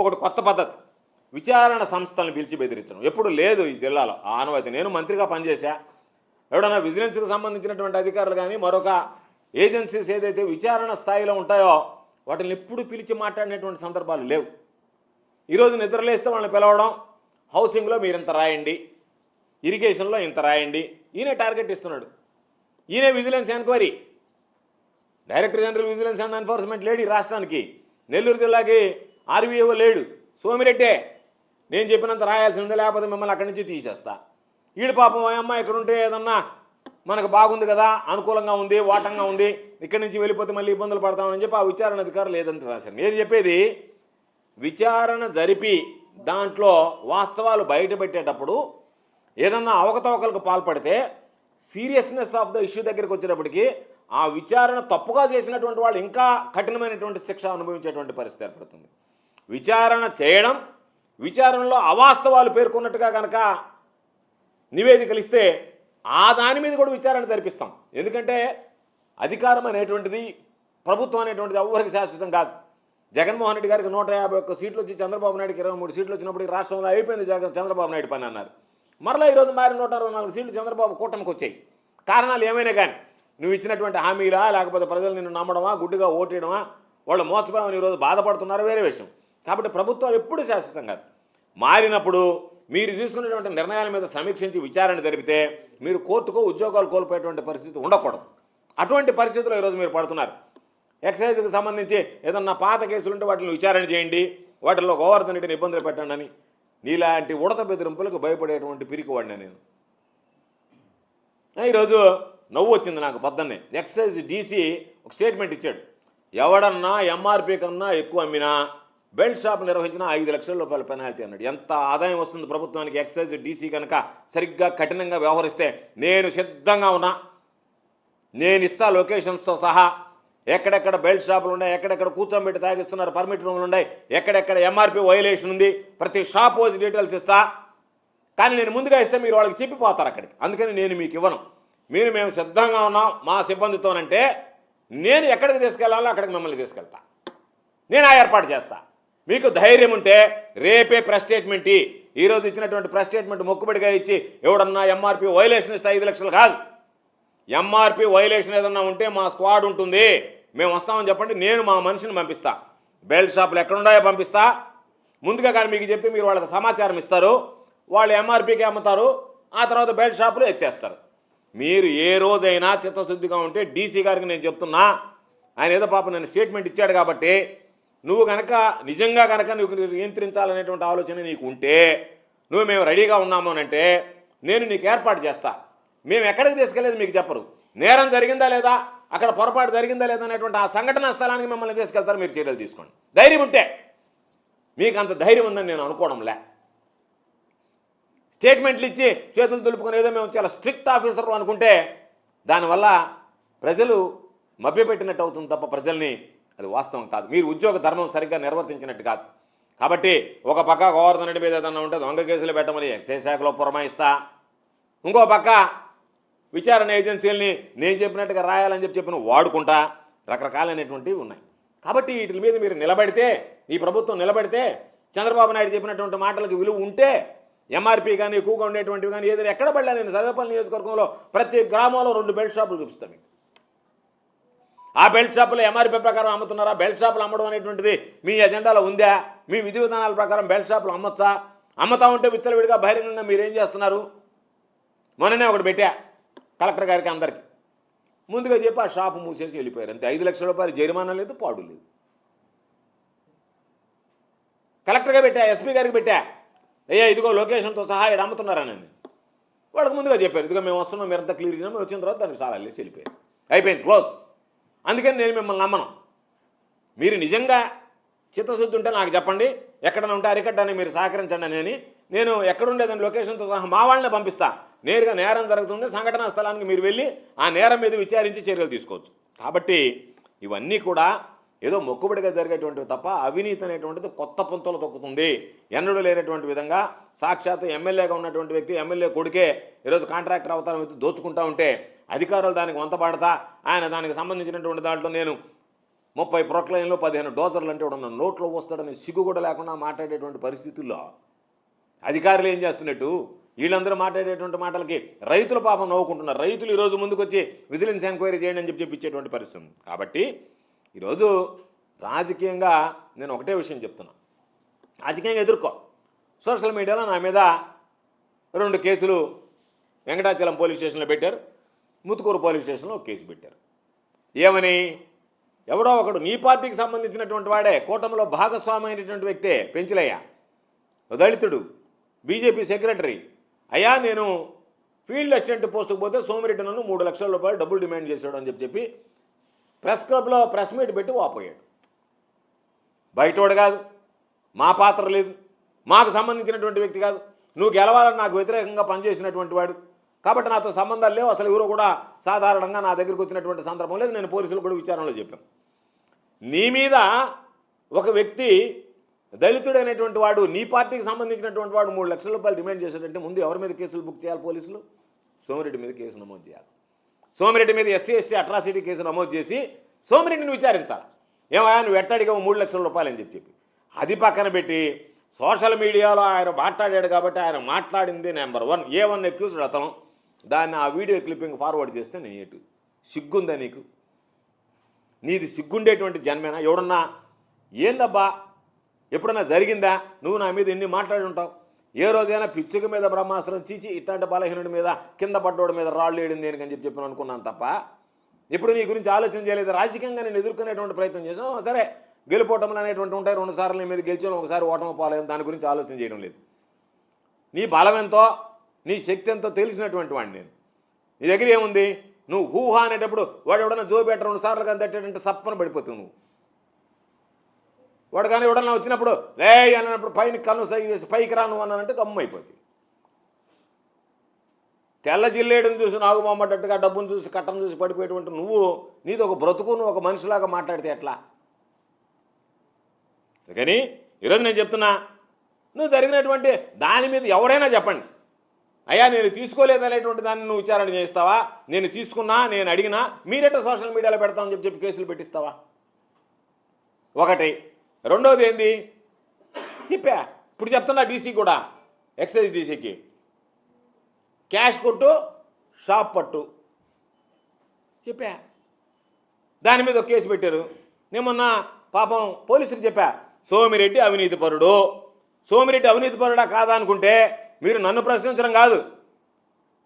ఒకటి కొత్త పద్ధతి. విచారణ సంస్థలను పిలిచి బెదిరించడం. ఎప్పుడు లేదు ఈ జిల్లాలో. ఆనవాయితీ నేను మంత్రిగా పనిచేశా. ఎవడన్నా విజిలెన్స్కి సంబంధించినటువంటి అధికారులు కానీ మరొక ఏజెన్సీస్ ఏదైతే విచారణ స్థాయిలో ఉంటాయో వాటిని ఎప్పుడు పిలిచి మాట్లాడినటువంటి సందర్భాలు లేవు. ఈరోజు నిద్రలేస్తే వాళ్ళని పిలవడం హౌసింగ్లో మీరు ఇంత రాయండి ఇరిగేషన్లో ఇంత రాయండి ఈయనే టార్గెట్ ఇస్తున్నాడు. ఈయనే vigilance enquiry. Director general vigilance and enforcement lady రాష్ట్రానికి. నెల్లూరు జిల్లాకి ఆర్వీఓ లేడు. సోమిరెడ్డే నేను చెప్పినంత రాయాల్సి ఉంది లేకపోతే మిమ్మల్ని అక్కడి నుంచి తీసేస్తా. ఈడు పాపం అమ్మ ఇక్కడ ఉంటే ఏదన్నా మనకు బాగుంది కదా అనుకూలంగా ఉంది వాటంగా ఉంది ఇక్కడి నుంచి వెళ్ళిపోతే మళ్ళీ ఇబ్బందులు పడతామని చెప్పి ఆ విచారణ అధికారులు లేదంత రాశారు. నేను చెప్పేది విచారణ జరిపి దాంట్లో వాస్తవాలు బయటపెట్టేటప్పుడు ఏదన్నా అవకతవకలకు పాల్పడితే సీరియస్నెస్ ఆఫ్ ద ఇష్యూ దగ్గరికి వచ్చేటప్పటికి ఆ విచారణ తప్పుగా చేసినటువంటి వాళ్ళు ఇంకా కఠినమైనటువంటి శిక్ష అనుభవించేటువంటి పరిస్థితి ఏర్పడుతుంది. విచారణ చేయడం విచారణలో అవాస్తవాలు పేర్కొన్నట్టుగా కనుక నివేదికలు ఇస్తే ఆ దాని మీద కూడా విచారణ జరిపిస్తాం. ఎందుకంటే అధికారం అనేటువంటిది ప్రభుత్వం అనేటువంటిది ఎవరికి శాశ్వతం కాదు. జగన్మోహన్ రెడ్డి గారికి నూట యాభై ఒక్క సీట్లు వచ్చి చంద్రబాబు నాయుడుకి ఇరవై మూడు సీట్లు వచ్చినప్పుడు రాష్ట్రంలో అయిపోయింది జగన్ చంద్రబాబు నాయుడు పని అన్నారు. మరలా ఈరోజు మారి నూట అరవై నాలుగు సీట్లు చంద్రబాబు కూటమికి వచ్చాయి. కారణాలు ఏమైనా కానీ నువ్వు ఇచ్చినటువంటి హామీలా లేకపోతే ప్రజలు నిన్ను నమ్మడమా గుడ్డుగా ఓటేయడమా వాళ్ళు మోసపోయామని ఈరోజు బాధపడుతున్నారు వేరే విషయం. కాబట్టి ప్రభుత్వాలు ఎప్పుడూ శాశ్వతం కాదు. మారినప్పుడు మీరు తీసుకునేటువంటి నిర్ణయాల మీద సమీక్షించి విచారణ జరిపితే మీరు కోర్టుకో ఉద్యోగాలు కోల్పోయేటువంటి పరిస్థితి ఉండకూడదు. అటువంటి పరిస్థితుల్లో ఈరోజు మీరు పడుతున్నారు. ఎక్సైజ్కి సంబంధించి ఏదన్నా పాత కేసులు ఉంటే వాటిని విచారణ చేయండి. వాటిల్లో గోవర్ధన్ రెడ్డిని ఇబ్బందులు పెట్టండి అని నీలాంటి ఉడత బెదిరింపులకు భయపడేటువంటి పిరికివాడిని నేను. ఈరోజు నవ్వు వచ్చింది నాకు పొద్దున్నే. ఎక్సైజ్ డీసీ ఒక స్టేట్మెంట్ ఇచ్చాడు. ఎవడన్నా ఎంఆర్పీ కన్నా ఎక్కువ అమ్మినా బెల్ట్ షాప్ నిర్వహించిన ఐదు లక్షల రూపాయల పెనాల్టీ అన్నాడు. ఎంత ఆదాయం వస్తుంది ప్రభుత్వానికి ఎక్సైజ్ డీసీ కనుక సరిగ్గా కఠినంగా వ్యవహరిస్తే నేను సిద్ధంగా ఉన్నా. నేను ఇస్తా లొకేషన్స్తో సహా ఎక్కడెక్కడ బెల్ట్ షాపులు ఉన్నాయి ఎక్కడెక్కడ కూర్చోబెట్టి తాగిస్తున్నారు పర్మిట్ రూమ్లు ఉన్నాయి ఎక్కడెక్కడ ఎంఆర్పి వైలేషన్ ఉంది ప్రతి షాప్ వచ్చి డీటెయిల్స్ ఇస్తా. కానీ నేను ముందుగా ఇస్తే మీరు వాళ్ళకి చెప్పిపోతారు అక్కడికి. అందుకని నేను మీకు ఇవ్వను. మీరు మేము సిద్ధంగా ఉన్నాం మా సిబ్బందితోనంటే నేను ఎక్కడికి తీసుకెళ్ళాలో అక్కడికి మిమ్మల్ని తీసుకెళ్తా. నేను ఆ ఏర్పాటు చేస్తాను మీకు ధైర్యం ఉంటే రేపే ప్రెస్ స్టేట్మెంట్ ఈరోజు ఇచ్చినటువంటి ప్రెస్ స్టేట్మెంట్ మొక్కుబడిగా ఇచ్చి ఎవడన్నా ఎంఆర్పి వైలేషన్ ఇస్తే ఐదు లక్షలు కాదు. ఎంఆర్పి వైలేషన్ ఏదన్నా ఉంటే మా స్క్వాడ్ ఉంటుంది. మేము వస్తామని చెప్పండి నేను మా మనిషిని పంపిస్తా. బెల్ట్ షాపులు ఎక్కడున్నాయో పంపిస్తా. ముందుగా కానీ మీకు చెప్తే మీరు వాళ్ళకి సమాచారం ఇస్తారు. వాళ్ళు ఎంఆర్పికి అమ్ముతారు. ఆ తర్వాత బెల్ట్ షాపులు ఎత్తేస్తారు. మీరు ఏ రోజైనా చిత్తశుద్ధిగా ఉంటే డీసీ గారికి నేను చెప్తున్నా. ఆయన ఏదో పాప నేను స్టేట్మెంట్ ఇచ్చాడు కాబట్టి నువ్వు కనుక నిజంగా కనుక నువ్వు నియంత్రించాలనేటువంటి ఆలోచన నీకు ఉంటే నువ్వు మేము రెడీగా ఉన్నాము అని అంటే నేను నీకు ఏర్పాటు చేస్తా. మేము ఎక్కడికి తీసుకెళ్ళేది మీకు చెప్పరు. నేరం జరిగిందా లేదా? అక్కడ పొరపాటు జరిగిందా లేదా అనేటువంటి ఆ సంఘటనా స్థలానికి మిమ్మల్ని తీసుకెళ్తారు మీరు చర్యలు తీసుకోండి. ధైర్యం ఉంటే. మీకు అంత ధైర్యం ఉందని నేను అనుకోవడంలే. స్టేట్మెంట్లు ఇచ్చి చేతులు దులుపుకొని ఏదో మేము చాలా స్ట్రిక్ట్ ఆఫీసర్ అనుకుంటే దానివల్ల ప్రజలు మభ్యపెట్టినట్టు అవుతుంది తప్ప ప్రజల్ని అది వాస్తవం కాదు. మీరు ఉద్యోగ ధర్మం సరిగ్గా నిర్వర్తించినట్టు కాదు. కాబట్టి ఒక పక్క గోవర్ధన్ రెడ్డి మీద ఏదన్నా ఉంటే దొంగ కేసులు పెట్టమని ఎక్సైజ్ శాఖలో పురమాయిస్తా. ఇంకో పక్క విచారణ ఏజెన్సీలని నేను చెప్పినట్టుగా రాయాలని చెప్పి చెప్పిన వాడుకుంటా. రకరకాలైనటువంటివి ఉన్నాయి. కాబట్టి వీటి మీద మీరు నిలబడితే ఈ ప్రభుత్వం నిలబడితే చంద్రబాబు నాయుడు చెప్పినటువంటి మాటలకు విలువ ఉంటే ఎంఆర్పీ కానీ ఎక్కువగా ఉండేటువంటివి కానీ ఏదైనా ఎక్కడ పడలే నేను సర్వేపల్లి నియోజకవర్గంలో ప్రతి గ్రామంలో రెండు బెల్ట్ షాపులు చూపిస్తాను మీకు. ఆ బెల్ట్ షాపులు ఎంఆర్పీ ప్రకారం అమ్ముతున్నారా? బెల్ట్ షాపులు అమ్మడం అనేటువంటిది మీ ఎజెండాలో ఉందా? మీ విధి విధానాల ప్రకారం బెల్ట్ షాపులు అమ్మొచ్చా? అమ్ముతా ఉంటే విచ్చలవిడిగా బహిరంగంగా మీరేం చేస్తున్నారు మొన్ననే ఒకటి పెట్టా కలెక్టర్ గారికి అందరికి. ముందుగా చెప్పి ఆ షాపు మూసేసి వెళ్ళిపోయారు. అంతే. ఐదు లక్షల రూపాయలు జరిమానా లేదు పాడు లేదు. కలెక్టర్గా పెట్టా ఎస్పీ గారికి పెట్టా. అయ్యా ఇదిగో లొకేషన్తో సహా ఇక్కడ అమ్ముతున్నారని వాళ్ళకి ముందుగా చెప్పారు. ఇదిగో మేము వస్తున్నాం మీరంతా క్లియర్ చేసినాం. మేము వచ్చిన తర్వాత దానికి చాలా వెళ్ళేసి వెళ్ళిపోయారు. అయిపోయింది. క్లోజ్. అందుకని నేను మిమ్మల్ని నమ్మను. మీరు నిజంగా చిత్తశుద్ధి ఉంటే నాకు చెప్పండి. ఎక్కడన్నా ఉంటే అరికట్టని మీరు సహకరించండి అని నేను ఎక్కడుండేదని లొకేషన్తో సహా మా వాళ్ళని పంపిస్తా. నేరుగా నేరం జరుగుతుంది సంఘటనా స్థలానికి మీరు వెళ్ళి ఆ నేరం మీద విచారించి చర్యలు తీసుకోవచ్చు. కాబట్టి ఇవన్నీ కూడా ఏదో మొక్కుబడిగా జరిగేటువంటివి తప్ప అవినీతి అనేటువంటిది కొత్త పుంతలు తొక్కుతుంది. ఎన్నడూ లేనటువంటి విధంగా సాక్షాత్ ఎమ్మెల్యేగా ఉన్నటువంటి వ్యక్తి ఎమ్మెల్యే కొడుకే ఈరోజు కాంట్రాక్టర్ అవతారం వ్యక్తి దోచుకుంటా ఉంటే అధికారులు దానికి వంతపాడతా ఆయన దానికి సంబంధించినటువంటి దాంట్లో నేను ముప్పై ప్రొక్లైన్లు పదిహేను డోజర్లు అంటే ఉన్న నోట్లో వస్తాడని సిగ్గు కూడా లేకుండా మాట్లాడేటువంటి పరిస్థితుల్లో అధికారులు ఏం చేస్తున్నట్టు? వీళ్ళందరూ మాట్లాడేటువంటి మాటలకి రైతుల పాపం నవ్వుకుంటున్నారు. రైతులు ఈరోజు ముందుకు వచ్చి విజిలెన్స్ ఎంక్వైరీ చేయండి అని చెప్పి చెప్పించేటువంటి పరిస్థితి కాబట్టి ఈరోజు రాజకీయంగా నేను ఒకటే విషయం చెప్తున్నా. రాజకీయంగా ఎదుర్కో. సోషల్ మీడియాలో నా మీద రెండు కేసులు వెంకటాచలం పోలీస్ స్టేషన్లో పెట్టారు. ముతుకూరు పోలీస్ స్టేషన్లో ఒక కేసు పెట్టారు. ఏమని? ఎవడో ఒకడు నీ పార్టీకి సంబంధించినటువంటి వాడే కూటమిలో భాగస్వామి అయినటువంటి వ్యక్తే పెంచలయ్య. దళితుడు బీజేపీ సెక్రటరీ. అయ్యా నేను ఫీల్డ్ అసిస్టెంట్ పోస్టుకు పోతే సోమిరెడ్డి నన్ను మూడు లక్షల రూపాయలు డబ్బులు డిమాండ్ చేశాడు అని చెప్పి చెప్పి ప్రెస్ క్లబ్లో ప్రెస్ మీట్ పెట్టి వాపోయాడు. బయటోడు కాదు మా పాత్ర లేదు మాకు సంబంధించినటువంటి వ్యక్తి కాదు నువ్వు గెలవాలని నాకు వ్యతిరేకంగా పనిచేసినటువంటి వాడు. కాబట్టి నాతో సంబంధాలు లేవు అసలు ఎవరు కూడా సాధారణంగా నా దగ్గరికి వచ్చినటువంటి సందర్భం లేదు నేను పోలీసులు కూడా విచారణలో చెప్పాను. నీ మీద ఒక వ్యక్తి దళితుడైనటువంటి వాడు నీ పార్టీకి సంబంధించినటువంటి వాడు మూడు లక్షల రూపాయలు డిమాండ్ చేసేటంటే ముందు ఎవరి మీద కేసులు బుక్ చేయాలి పోలీసులు? సోమిరెడ్డి మీద కేసు నమోదు చేయాలి. సోమిరెడ్డి మీద ఎస్సీ ఎస్టీ అట్రాసిటీ కేసు నమోదు చేసి సోమిరెడ్డిని విచారించాలి. ఏమయ్యా నువ్వు ఎట్టడిగావు? మూడు లక్షల రూపాయలు అని చెప్పి చెప్పి. అది పక్కన పెట్టి సోషల్ మీడియాలో ఆయన మాట్లాడాడు కాబట్టి ఆయన మాట్లాడింది number one. A one accused అతను. దాన్ని ఆ వీడియో క్లిప్పింగ్ ఫార్వర్డ్ చేస్తే నేను ఎటు సిగ్గుందా నీకు? నీది సిగ్గుండేటువంటి జన్మేనా? ఎవడన్నా? ఏందబ్బా? ఎప్పుడన్నా జరిగిందా? నువ్వు నా మీద ఎన్ని మాట్లాడి ఉంటావు ఏ రోజైనా పిచ్చుక మీద బ్రహ్మాస్త్రం చీచి ఇట్లాంటి బలహీనుడి మీద కింద పడ్డోడి మీద రాళ్ళు వేయడం దేనికని చెప్పి చెప్పి అనుకున్నాను తప్ప ఇప్పుడు నీ గురించి ఆలోచన చేయలేదు. రాజకీయంగా నేను ఎదుర్కొనేటువంటి ప్రయత్నం చేసాం సరే గెలుపోవటంలో అనేటువంటి ఉంటాయి. రెండు సార్లు నీ మీద గెలిచాను ఒకసారి ఓటమి పోలేదు దాని గురించి ఆలోచన చేయడం లేదు. నీ బలం ఎంతో నీ శక్తి ఎంతో తెలిసినటువంటి వాడిని నేను. నీ దగ్గర ఏముంది? నువ్వు ఊహ అనేటప్పుడు వాడు ఎవడన్నా జోబెట్ట రెండు సార్లు కానీ తట్టేటంటే సప్పన పడిపోతుంది నువ్వు. వాడు కానీ ఎవడన్నా వచ్చినప్పుడు రే అన్నప్పుడు పైన కన్ను సై చేసి పైకి రాను అన్నానంటే గమ్ము తెల్ల జిల్లేయడం చూసి నాగు డబ్బును చూసి కట్టను చూసి పడిపోయేటువంటి నువ్వు నీది ఒక బ్రతుకును ఒక మనిషిలాగా మాట్లాడితే ఎట్లా? కానీ ఈరోజు నేను చెప్తున్నా నువ్వు జరిగినటువంటి దాని మీద ఎవరైనా చెప్పండి. అయ్యా నేను తీసుకోలేదనేటువంటి దాన్ని నువ్వు విచారణ చేస్తావా నేను తీసుకున్నా నేను అడిగినా మీరెట్ట సోషల్ మీడియాలో పెడతామని చెప్పి చెప్పి కేసులు పెట్టిస్తావా? ఒకటి. రెండోది ఏంది? చెప్పా. ఇప్పుడు చెప్తున్నా డీసీ కూడా. ఎక్సైజ్ డీసీకి క్యాష్ కొట్టు షాప్ పట్టు. చెప్పా. దాని మీద ఒక కేసు పెట్టారు. నేను మొన్న పాపం పోలీసులు చెప్పా. సోమిరెడ్డి అవినీతి పరుడు. సోమిరెడ్డి అవినీతి పరుడా కాదా అనుకుంటే మీరు నన్ను ప్రశ్నించడం కాదు.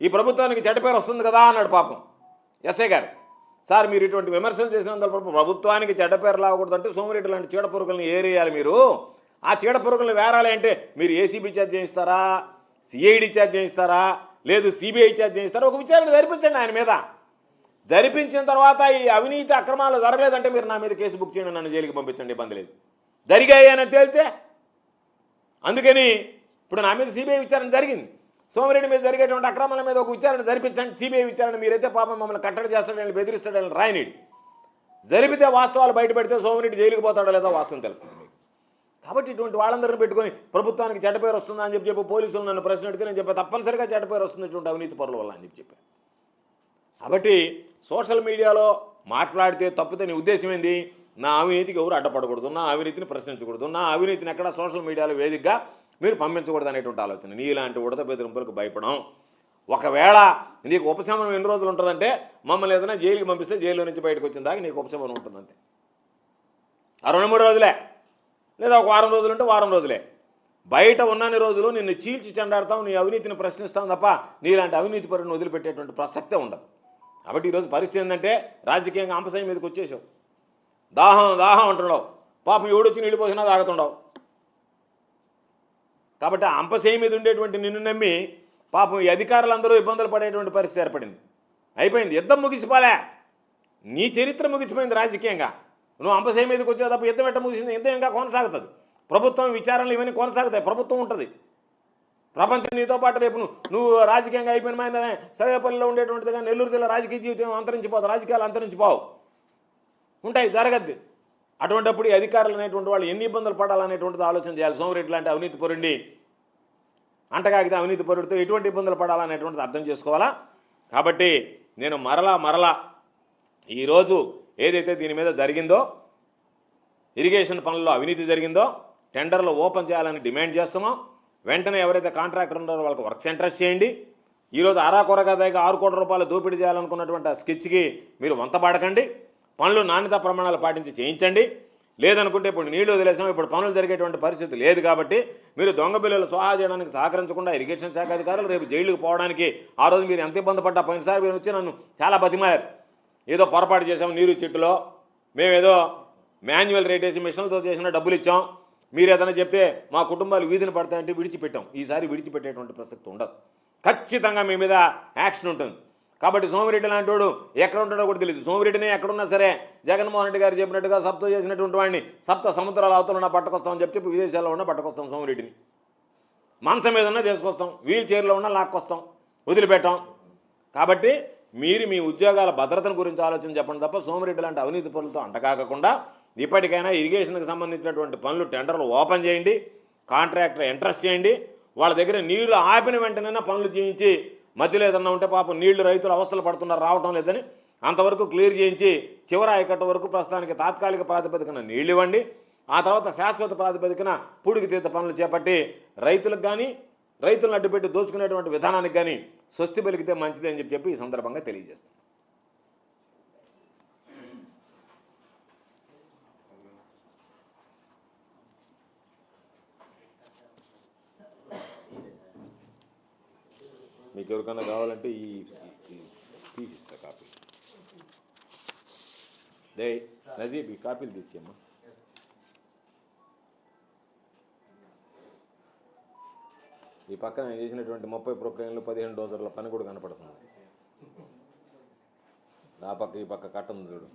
ఈ ప్రభుత్వానికి చెడ్డ పేరు వస్తుంది కదా అన్నాడు పాపం. ఎస్ఐ గారు. సార్ మీరు ఇటువంటి విమర్శలు చేసినందుకు ప్రభుత్వానికి చెడ్డ పేరు రాకూడదంటే సోమిరెడ్డి లాంటి చీడ పురుగులను ఏరేయాలి మీరు. ఆ చీడ పురుగులను వేరాలి అంటే మీరు ఏసీబీ ఛార్జ్ చేయిస్తారా? సిఐడి ఛార్జ్ చేయిస్తారా? లేదు సిబిఐ ఛార్జ్ చేయిస్తారా? ఒక విచారణ జరిపించండి ఆయన మీద. జరిపించిన తర్వాత ఈ అవినీతి అక్రమాలు జరగలేదంటే మీరు నా మీద కేసు బుక్ చేయండి నన్ను జైలుకి పంపించండి ఇబ్బంది లేదు. జరిగాయి అని తేలితే అందుకని ఇప్పుడు నా మీద సిబిఐ విచారణ జరిగింది. సోమిరెడ్డి మీద జరిగేటువంటి అక్రమాల మీద ఒక విచారణ జరిపించండి సిబిఐ విచారణ మీరైతే పాపం మమ్మల్ని కట్టడి చేస్తాడని బెదిరిస్తాడని రాయనీడు. జరిపితే వాస్తవాలు బయటపెడితే సోమిరెడ్డి జైలుకి పోతాడో లేదో వాస్తవం తెలుస్తుంది మీకు. కాబట్టి ఇటువంటి వాళ్ళందరిని పెట్టుకొని ప్రభుత్వానికి చెడ్డ పేరు వస్తుందా అని చెప్పి చెప్పి పోలీసులు నన్ను ప్రశ్న అడిగితే నేను చెప్పి తప్పనిసరిగా చెడ్డ పేరు వస్తుంది ఇటువంటి అవినీతి పరుల వల్ల అని చెప్పి చెప్పాను కాబట్టి సోషల్ మీడియాలో మాట్లాడితే తప్పితే నీ ఉద్దేశం ఏంది? నా అవినీతికి ఎవరు అడ్డపడకూడదు నా అవినీతిని ప్రశ్నించకూడదు నా అవినీతిని ఎక్కడ సోషల్ మీడియాలో వేదికగా మీరు పంపించకూడదు అనేటువంటి ఆలోచన. నీలాంటి ఉడత బెదిరింపులకు భయపడం. ఒకవేళ నీకు ఉపశమనం ఎన్ని రోజులు ఉంటుందంటే మమ్మల్ని ఏదైనా జైలుకి పంపిస్తే జైలు నుంచి బయటకు వచ్చిన దాకా నీకు ఉపశమనం ఉంటుందంటే ఆ రెండు మూడు రోజులే. లేదా ఒక వారం రోజులు ఉంటే వారం రోజులే. బయట ఉన్నన్ని రోజులు నిన్ను చీల్చి చెండాడతాం నీ అవినీతిని ప్రశ్నిస్తాం తప్ప నీలాంటి అవినీతి పరుని వదిలిపెట్టేటువంటి ప్రసక్తే ఉండదు. కాబట్టి ఈరోజు పరిస్థితి ఏంటంటే రాజకీయంగా అంపసయం మీదకి వచ్చేసావు. దాహం దాహం అంటున్నావు. పాపం ఎవడొచ్చి నీళ్ళు పోసినా తాగుతుండవు. కాబట్టి ఆ అంపసేయ మీద ఉండేటువంటి నిన్ను నమ్మి పాపం ఈ అధికారులందరూ ఇబ్బందులు పడేటువంటి పరిస్థితి ఏర్పడింది. అయిపోయింది. యుద్ధం ముగిసిపోలే. నీ చరిత్ర ముగిసిపోయింది రాజకీయంగా. నువ్వు అంపసేయ మీదకి వచ్చే తప్ప యుద్ధం ఎట్ట ముగిసింది? యుద్ధం ఇంకా కొనసాగుతుంది. ప్రభుత్వం విచారణలు ఇవన్నీ కొనసాగుతాయి. ప్రభుత్వం ఉంటుంది. ప్రపంచం నీతో పాటు రేపు నువ్వు రాజకీయంగా అయిపోయిన మైన సర్వేపల్లిలో ఉండేటువంటిదిగా నెల్లూరు జిల్లా రాజకీయ జీవితం అంతరించిపోదు. రాజకీయాలు అంతరించిపోవు. ఉంటాయి. జరగద్ది. అటువంటిప్పుడు ఈ అధికారులు అనేటువంటి వాళ్ళు ఎన్ని ఇబ్బందులు పడాలనేటువంటిది ఆలోచన చేయాలి. సోమరెడ్డి లాంటి అవినీతి పరుండి అంటకాగితే అవినీతి పరుడితో ఎటువంటి ఇబ్బందులు పడాలనేటువంటిది అర్థం చేసుకోవాలా? కాబట్టి నేను మరలా మరలా ఈరోజు ఏదైతే దీని మీద జరిగిందో ఇరిగేషన్ పనుల్లో అవినీతి జరిగిందో టెండర్లు ఓపెన్ చేయాలని డిమాండ్ చేస్తున్నాం. వెంటనే ఎవరైతే కాంట్రాక్టర్ ఉన్నారో వాళ్ళకి వర్క్స్ ఇంట్రెస్ట్ చేయండి. ఈరోజు అరాకొరగా దగ్గర ఆరు కోట్ల రూపాయలు దోపిడీ చేయాలనుకున్నటువంటి ఆ స్కెచ్కి మీరు వంతపాడకండి. పనులు నాణ్యతా ప్రమాణాలు పాటించి చేయించండి. లేదనుకుంటే ఇప్పుడు నీళ్ళు వదిలేసాం ఇప్పుడు పనులు జరిగేటువంటి పరిస్థితి లేదు కాబట్టి మీరు దొంగ బిల్లులు సోహా చేయడానికి సహకరించకుండా ఇరిగేషన్ శాఖ అధికారులు రేపు జైలుకు పోవడానికి ఆ రోజు మీరు ఎంత ఇబ్బంది పడ్డా పోయినసారి మీరు వచ్చి నన్ను చాలా బతిమారు ఏదో పొరపాటు చేసాం నీరు చెట్టులో మేమేదో మాన్యువల్ రేట్ వేసి మిషన్లతో చేసిన డబ్బులు ఇచ్చాం. మీరు ఏదైనా చెప్తే మా కుటుంబాలు వీధిని పడతాయంటే విడిచిపెట్టాం. ఈసారి విడిచిపెట్టేటువంటి ప్రసక్తి ఉండదు. ఖచ్చితంగా మీ మీద యాక్షన్ ఉంటుంది. కాబట్టి సోమిరెడ్డి లాంటి వాడు ఎక్కడ ఉంటాడో కూడా తెలియదు సోమిరెడ్డిని ఎక్కడున్నా సరే జగన్మోహన్ రెడ్డి గారు చెప్పినట్టుగా సప్త చేసినటువంటి వాడిని సప్త సముద్రాల అవతల ఉన్న పట్టుకొస్తామని చెప్పి విదేశాల్లో ఉన్న పట్టుకొస్తాం సోమిరెడ్డిని. మంచం మీద ఉన్నా తీసుకొస్తాం వీల్ చైర్లో ఉన్నా లాక్కొస్తాం వదిలిపెట్టాం. కాబట్టి మీరు మీ ఉద్యోగాల భద్రతను గురించి ఆలోచన చెప్పండి తప్ప సోమిరెడ్డి లాంటి అవినీతి పనులతో అంటకాకుండా ఇప్పటికైనా ఇరిగేషన్కి సంబంధించినటువంటి పనులు టెండర్లు ఓపెన్ చేయండి కాంట్రాక్టర్ ఇంట్రెస్ట్ చేయండి వాళ్ళ దగ్గర నీళ్ళు ఆపిన వెంటనే పనులు చేయించి మధ్యలో ఏదన్నా ఉంటే పాపం నీళ్ళు రైతులు అవస్థలు పడుతున్నారు రావటం లేదని అంతవరకు క్లియర్ చేయించి చివరి ఆయకట్ట వరకు ప్రస్తుతానికి తాత్కాలిక ప్రాతిపదికన నీళ్ళు ఇవ్వండి. ఆ తర్వాత శాశ్వత ప్రాతిపదికన పూడికితీత పనులు చేపట్టి రైతులకు కానీ రైతులను అడ్డుపెట్టి దోచుకునేటువంటి విధానానికి కానీ స్వస్తి పలికితే మంచిది అని చెప్పి చెప్పి ఈ సందర్భంగా తెలియజేస్తుంది మీకు ఎవరికైనా కావాలంటే ఈ తీసి ఇస్తా కాపీ. దే నజీబ్ ఈ కాపీలు తీసేయమ్మా ఈ పక్కన నేను చేసినటువంటి ముప్పై ప్రొక్లైన్లు పదిహేను డోజర్ల పని కూడా కనపడుతుంది. ఆ పక్క ఈ పక్క కట్ట ఉంది చూడు.